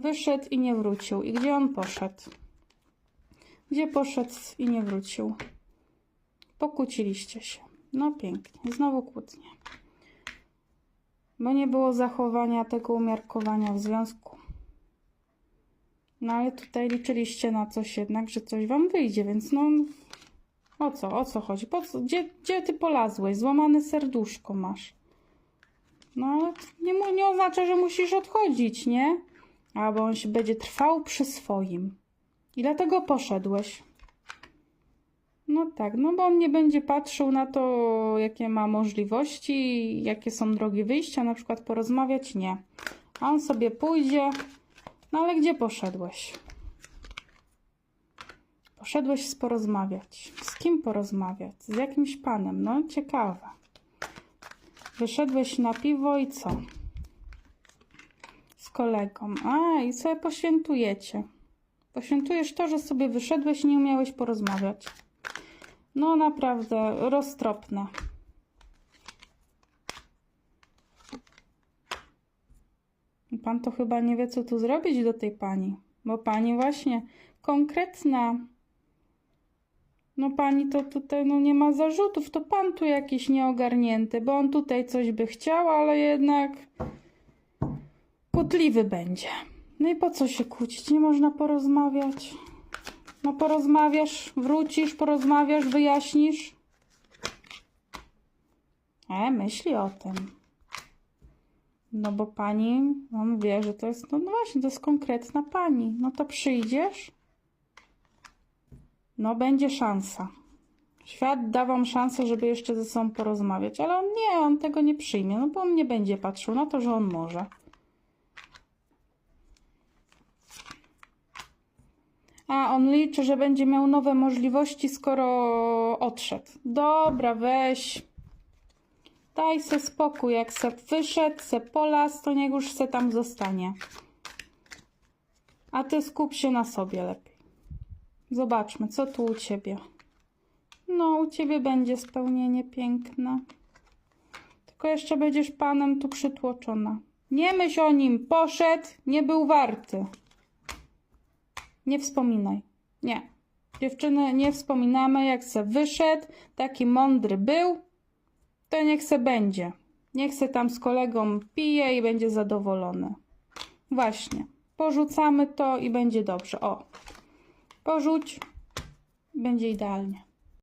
Wyszedł i nie wrócił. I gdzie on poszedł? Gdzie poszedł i nie wrócił? Pokłóciliście się. No pięknie. Znowu kłótnie. Bo nie było zachowania tego umiarkowania w związku. No ale tutaj liczyliście na coś jednak, że coś wam wyjdzie, więc no... O co? O co chodzi? Po co? Gdzie, gdzie ty polazłeś? Złamane serduszko masz. No ale nie, nie oznacza, że musisz odchodzić, nie? Się będzie trwał przy swoim. I dlatego poszedłeś. No tak, no bo on nie będzie patrzył na to, jakie ma możliwości, jakie są drogi wyjścia, na przykład porozmawiać, nie. A on sobie pójdzie. No ale gdzie poszedłeś? Poszedłeś porozmawiać. Z kim porozmawiać? Z jakimś panem. No ciekawe. Wyszedłeś na piwo i co? Z kolegą. A, i sobie poświętujecie. Poświętujesz to, że sobie wyszedłeś i nie umiałeś porozmawiać. No naprawdę, roztropne. Pan to chyba nie wie, co tu zrobić do tej pani. Bo pani właśnie konkretna. No pani to tutaj no nie ma zarzutów, to pan tu jakiś nieogarnięty, bo on tutaj coś by chciał, ale jednak kłótliwy będzie. No i po co się kłócić? Nie można porozmawiać. No porozmawiasz, wrócisz, porozmawiasz, wyjaśnisz. E, myśli o tym. No bo pani, on wie, że to jest, no, no właśnie, to jest konkretna pani. No to przyjdziesz? No będzie szansa. Świat da wam szansę, żeby jeszcze ze sobą porozmawiać, ale on nie, on tego nie przyjmie, no bo on nie będzie patrzył na to, że on może. A, on liczy, że będzie miał nowe możliwości, skoro odszedł. Dobra, weź. Daj se spokój, jak se wyszedł, se polas, to niech już se tam zostanie. A ty skup się na sobie lepiej. Zobaczmy, co tu u ciebie. No, u ciebie będzie spełnienie piękne. Tylko jeszcze będziesz panem tu przytłoczona. Nie myśl o nim, poszedł, nie był warty. Nie wspominaj. Nie. Dziewczyny, nie wspominamy, jak se wyszedł, taki mądry był, to niech se będzie. Niech se tam z kolegą pije i będzie zadowolony. Właśnie. Porzucamy to i będzie dobrze. O. Porzuć. Będzie idealnie.